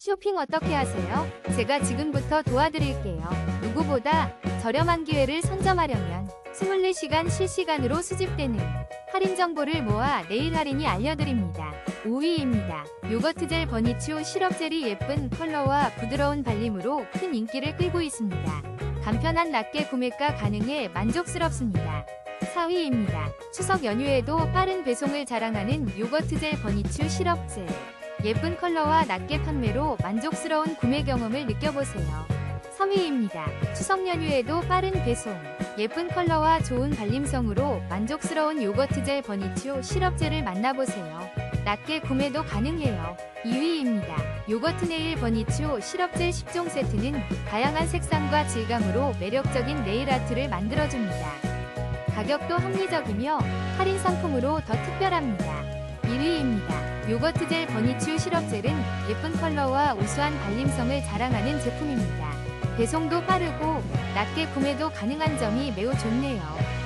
쇼핑 어떻게 하세요? 제가 지금부터 도와드릴게요. 누구보다 저렴한 기회를 선점하려면 24시간 실시간으로 수집되는 할인 정보를 모아 내일 할인이 알려드립니다. 5위입니다. 요거트 젤 버니츄 시럽 젤이 예쁜 컬러와 부드러운 발림으로 큰 인기를 끌고 있습니다. 간편한 낱개 구매가 가능해 만족스럽습니다. 4위입니다. 추석 연휴에도 빠른 배송을 자랑하는 요거트 젤 버니츄 시럽 젤. 예쁜 컬러와 낱개 판매로 만족스러운 구매 경험을 느껴보세요. 3위입니다. 추석 연휴에도 빠른 배송. 예쁜 컬러와 좋은 발림성으로 만족스러운 요거트 젤 버니츄 시럽 젤을 만나보세요. 낱개 구매도 가능해요. 2위입니다. 요거트 네일 버니츄 시럽 젤 10종 세트는 다양한 색상과 질감으로 매력적인 네일 아트를 만들어줍니다. 가격도 합리적이며 할인 상품으로 더 특별합니다. 1위입니다. 요거트 젤 버니츄 시럽 젤은 예쁜 컬러와 우수한 발림성을 자랑하는 제품입니다. 배송도 빠르고 낮게 구매도 가능한 점이 매우 좋네요.